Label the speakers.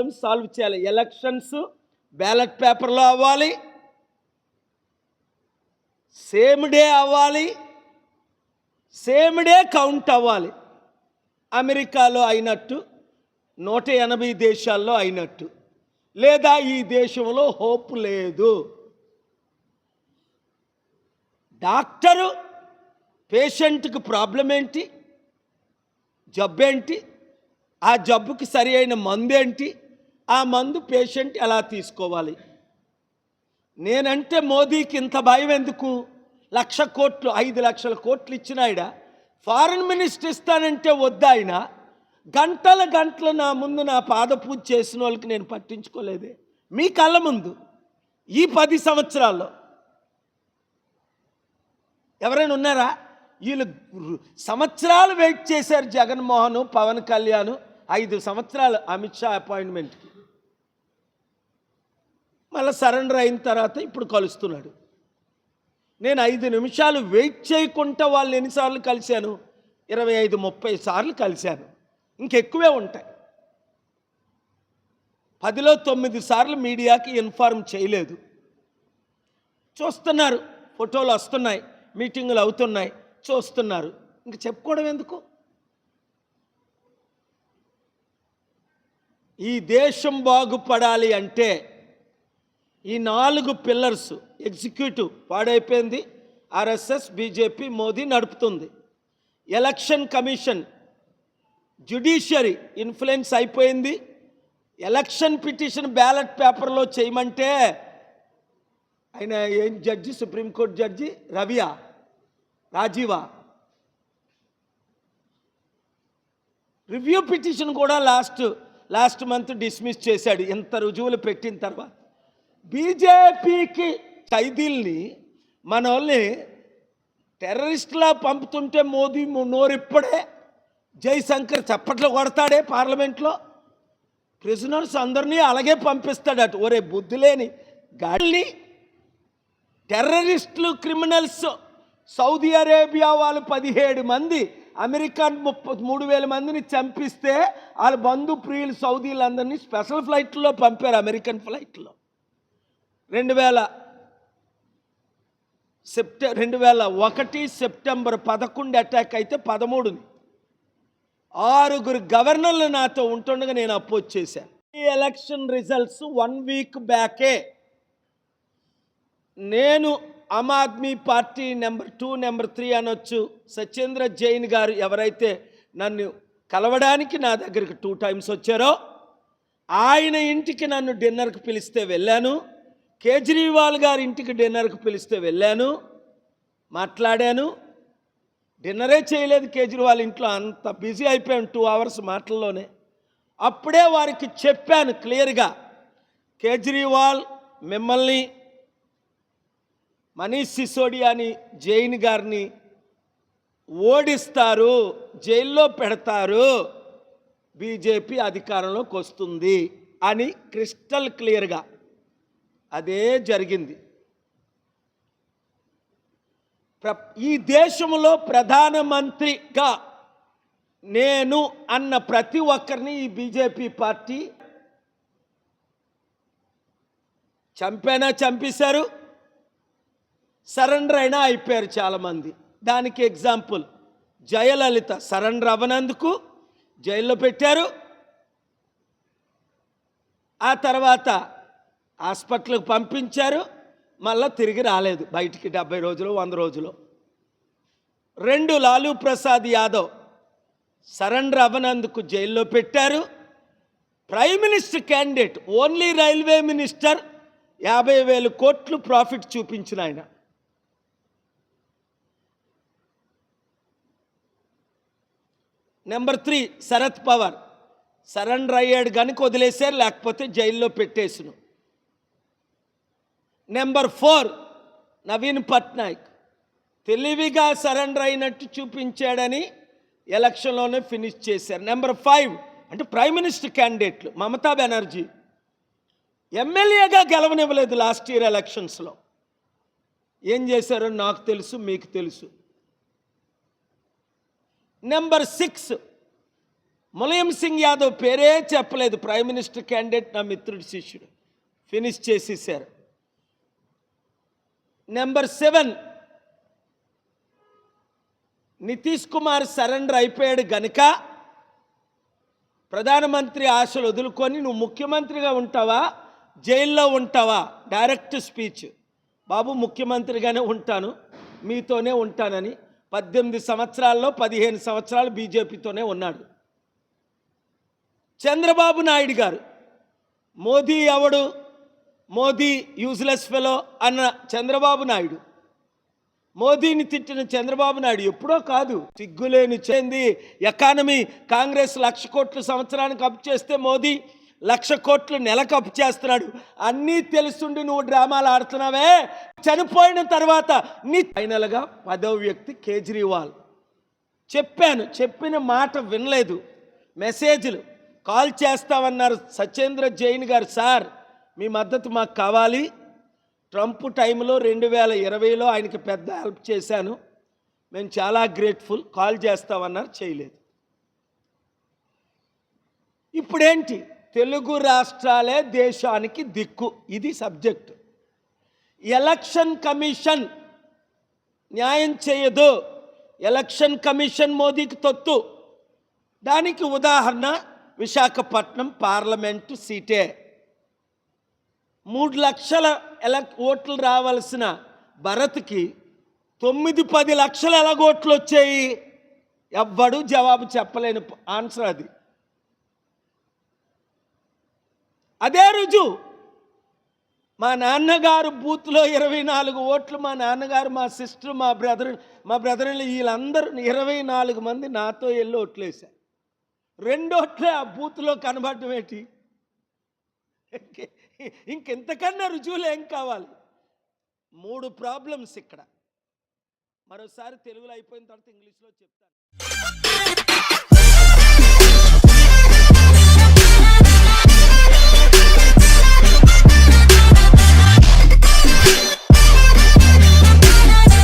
Speaker 1: Problems solve చేయాలి. Elections ballot పేపర్లో అవ్వాలి. సేమ్ డే అవ్వాలి. సేమ్ డే కౌంట్ అవ్వాలి. అమెరికాలో అయినట్టు నూట ఎనభై దేశాల్లో అయినట్టు. లేదా ఈ దేశంలో హోప్ లేదు. డాక్టరు పేషెంట్కి ప్రాబ్లం ఏంటి? జబ్బేంటి ఆ జబ్బుకి సరి అయిన మందేంటి ఏంటి? ఆ మందు పేషెంట్ ఎలా తీసుకోవాలి? నేనంటే మోదీకి ఇంత భయం ఎందుకు? లక్ష కోట్లు ఐదు లక్షల కోట్లు ఇచ్చిన ఆయన ఫారెన్ మినిస్టర్ ఇస్తానంటే వద్దాయన గంటల గంటలు నా ముందు నా పాద పూజ చేసిన వాళ్ళకి నేను పట్టించుకోలేదే. మీ కళ్ళ ముందు. ఈ పది సంవత్సరాల్లో. ఎవరైనా ఉన్నారా? వీళ్ళు సంవత్సరాలు వెయిట్ చేశారు జగన్మోహన్ పవన్ కళ్యాణ్ ఐదు సంవత్సరాలు అమిత్ షా అపాయింట్మెంట్కి. మళ్ళీ సరెండర్ అయిన తర్వాత ఇప్పుడు కలుస్తున్నాడు. నేను ఐదు నిమిషాలు వెయిట్ చేయకుండా వాళ్ళని ఎన్నిసార్లు కలిశాను? ఇరవై ఐదు ముప్పై సార్లు కలిశాను. ఇంకెక్కువే ఉంటాయి. పదిలో తొమ్మిది సార్లు మీడియాకి ఇన్ఫార్మ్ చేయలేదు. చూస్తున్నారు ఫోటోలు వస్తున్నాయి మీటింగులు అవుతున్నాయి చూస్తున్నారు. ఇంక చెప్పుకోవడం ఎందుకు? ఈ దేశం బాగుపడాలి అంటే ఈ నాలుగు పిల్లర్స్ ఎగ్జిక్యూటివ్ పాడైపోయింది ఆర్ఎస్ఎస్ బీజేపీ మోదీ నడుపుతుంది. ఎలక్షన్ కమిషన్ జ్యుడిషియరీ ఇన్ఫ్లుయెన్స్ అయిపోయింది. ఎలక్షన్ పిటిషన్ బ్యాలెట్ పేపర్లో చేయమంటే ఆయన ఏం జడ్జి సుప్రీంకోర్టు జడ్జి రవియా రాజీవా. రివ్యూ పిటిషన్ కూడా లాస్ట్ లాస్ట్ మంత్ డిస్మిస్ చేశాడు. ఇంత రుజువులు పెట్టిన తర్వాత. బీజేపీకి ఖైదీల్ని మన వాళ్ళని టెర్రరిస్ట్లా పంపుతుంటే మోదీ నోరిప్పుడే జైశంకర్ చప్పట్లు కొడతాడే పార్లమెంట్లో. ప్రిజనర్స్ అందరినీ అలాగే పంపిస్తాడట. ఒరే బుద్ధి లేని గాడిని టెర్రరిస్టులు క్రిమినల్స్ సౌదీ అరేబియా వాళ్ళు పదిహేడు మంది అమెరికా ముప్పై మూడు వేల మందిని చంపిస్తే వాళ్ళ బంధు ప్రియులు సౌదీలందరినీ స్పెషల్ ఫ్లైట్లో పంపారు అమెరికన్ ఫ్లైట్లో. రెండు వేల సెప్టె రెండు వేల ఒకటి సెప్టెంబర్ పదకొండు అటాక్ అయితే పదమూడుని. ఆరుగురు గవర్నర్లు నాతో ఉంటుండగా నేను అపోజ్ చేశాను ఈ ఎలక్షన్ రిజల్ట్స్ వన్ వీక్ బ్యాకే నేను Aam Aadmi Party number two number three అనొచ్చు. సత్యేంద్ర జైన్ గారు ఎవరైతే నన్ను కలవడానికి నా దగ్గరికి టూ టైమ్స్ వచ్చారో ఆయన ఇంటికి నన్ను డిన్నర్కి పిలిస్తే వెళ్ళాను. కేజ్రీవాల్ గారి ఇంటికి డిన్నర్కి పిలిస్తే వెళ్ళాను మాట్లాడాను. డిన్నరే చేయలేదు కేజ్రీవాల్ ఇంట్లో అంత బిజీ అయిపోయాను టూ అవర్స్ మాటల్లోనే. అప్పుడే వారికి చెప్పాను క్లియర్గా కేజ్రీవాల్ మిమ్మల్ని మనీష్ సిసోడియాని జైన్ గారిని ఓడిస్తారు జైల్లో పెడతారు బీజేపీ అధికారంలోకి వస్తుంది అని క్రిస్టల్ క్లియర్గా అదే జరిగింది. ప్ర ఈ దేశంలో ప్రధానమంత్రిగా నేను అన్న ప్రతి ఒక్కరిని ఈ బీజేపీ పార్టీ చంపైనా చంపేశారు? సరెండర్ అయినా అయిపోయారు చాలామంది. దానికి ఎగ్జాంపుల్ జయలలిత సరెండర్ అవ్వనందుకు జైల్లో పెట్టారు. ఆ తర్వాత హాస్పిటల్కి పంపించారు మళ్ళీ తిరిగి రాలేదు. బయటికి డెబ్బై రోజులు వంద రోజులు. రెండు లాలూ ప్రసాద్ యాదవ్ సరెండర్ అవ్వనందుకు జైల్లో పెట్టారు. Prime minister candidate only railway minister యాభై వేలు కోట్లు ప్రాఫిట్ చూపించిన ఆయన. Number three Sharad Pawar. Surrender అయ్యాడు కనుక వదిలేశారు లేకపోతే జైల్లో పెట్టేసును. Number four Naveen Patnaik. తెలివిగా సరెండర్ అయినట్టు చూపించాడని ఎలక్షన్లోనే ఫినిష్ చేశారు. నెంబర్ ఫైవ్ అంటే ప్రైమ్ మినిస్టర్ క్యాండిడేట్లు మమతా బెనర్జీ. ఎమ్మెల్యేగా గెలవనివ్వలేదు లాస్ట్ ఇయర్ ఎలక్షన్స్లో. ఏం చేశారో నాకు తెలుసు మీకు తెలుసు. నెంబర్ సిక్స్ ములయం సింగ్ యాదవ్ పేరే చెప్పలేదు ప్రైమ్ మినిస్టర్ క్యాండిడేట్ నా మిత్రుడి శిష్యుడు. ఫినిష్ చేసేసారు. Number seven Nitish Kumar surrender అయిపోయాడు గనుక ప్రధానమంత్రి ఆశలు వదులుకొని నువ్వు ముఖ్యమంత్రిగా ఉంటావా? జైల్లో ఉంటావా? డైరెక్ట్ స్పీచ్ బాబు ముఖ్యమంత్రిగానే ఉంటాను. మీతోనే ఉంటానని. పద్దెనిమిది సంవత్సరాల్లో పదిహేను సంవత్సరాలు బీజేపీతోనే ఉన్నాడు. చంద్రబాబు నాయుడు గారు మోదీ ఎవడు? మోదీ యూజ్లెస్ ఫెలో అన్న చంద్రబాబు నాయుడు. మోదీని తిట్టిన చంద్రబాబు నాయుడు ఎప్పుడో కాదు. సిగ్గులేని చెంది. ఎకానమీ కాంగ్రెస్ లక్ష కోట్లు సంవత్సరానికి అప్పు చేస్తే మోదీ లక్ష కోట్లు నెలకు అప్పు చేస్తున్నాడు. అన్నీ తెలుసుండి నువ్వు డ్రామాలు ఆడుతున్నావే? చనిపోయిన తర్వాత నీ ఫైనల్గా పదవ వ్యక్తి కేజ్రీవాల్. చెప్పాను చెప్పిన మాట వినలేదు. మెసేజ్లు కాల్ చేస్తామన్నారు సత్యేంద్ర జైన్ గారు సార్. మీ మద్దతు మాకు కావాలి. ట్రంప్ టైంలో రెండు వేల ఇరవైలో ఆయనకి పెద్ద హెల్ప్ చేశాను. మేము చాలా గ్రేట్ఫుల్. కాల్ చేస్తామన్నారు. చేయలేదు. ఇప్పుడేంటి? తెలుగు రాష్ట్రాలే దేశానికి దిక్కు. ఇది సబ్జెక్టు. ఎలక్షన్ కమిషన్ న్యాయం చేయదు. ఎలక్షన్ కమిషన్ మోదీకి తొత్తు. దానికి ఉదాహరణ విశాఖపట్నం పార్లమెంటు సీటే. మూడు లక్షల ఎలక్ ఓట్లు రావాల్సిన భరత్కి తొమ్మిది పది లక్షల ఎలాగోట్లు వచ్చాయి. ఎవ్వడూ జవాబు చెప్పలేని ఆన్సర్ అది. అదే రుజు మా నాన్నగారు బూత్లో ఇరవై నాలుగు ఓట్లు మా నాన్నగారు మా సిస్టర్ మా బ్రదర్ మా బ్రదర్ వీళ్ళందరూ ఇరవై నాలుగు మంది నాతో వెళ్ళి ఓట్లేశారు రెండోట్లే ఆ బూత్లో కనబడటం ఏంటి? ఇంకెంతకన్నా రుజువులు ఏం కావాలి? మూడు ప్రాబ్లమ్స్ ఇక్కడ. మరోసారి తెలుగులో అయిపోయిన తర్వాత ఇంగ్లీష్లో చెప్తాను.